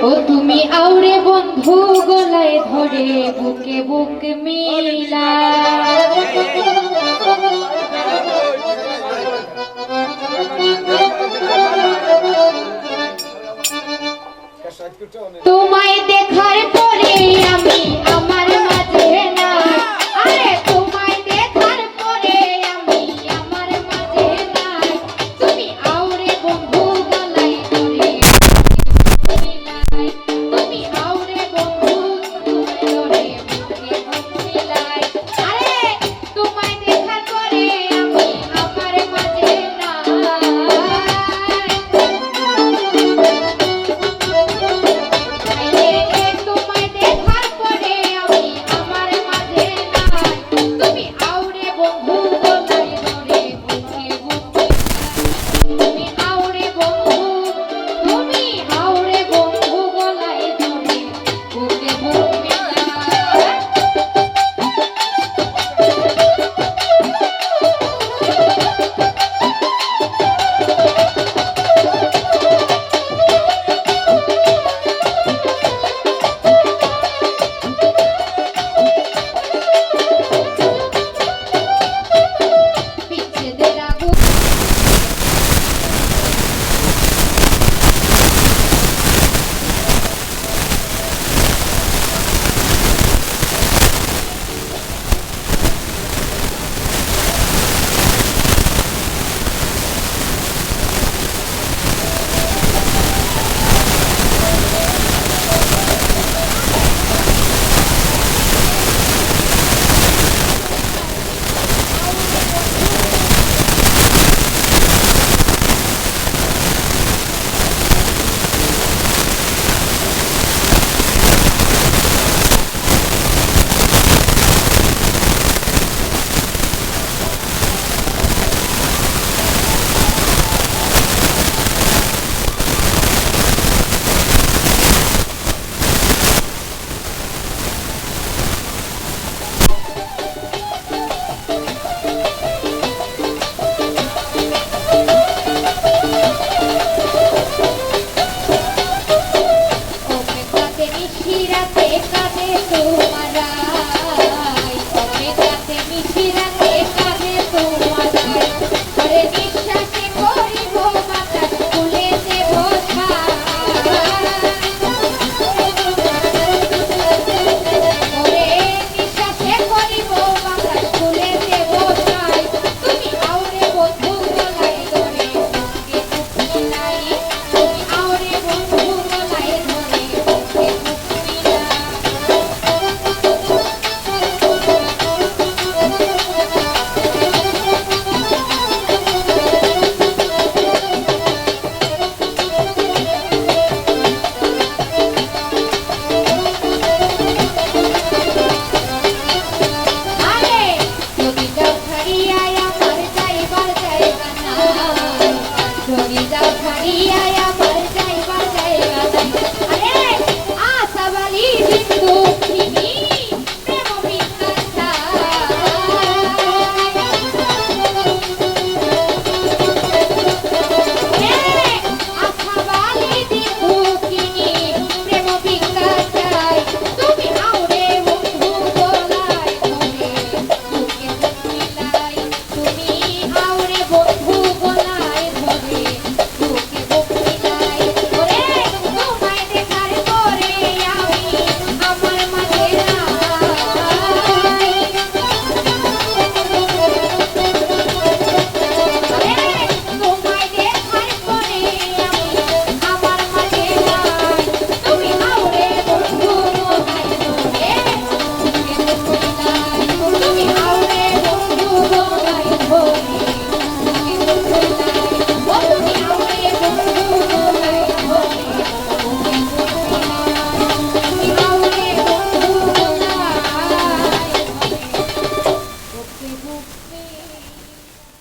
ও তুমি আউরে বন্ধু গলায় ধরে বুকে বুক মিলা para Zakaria, ya Zakaria.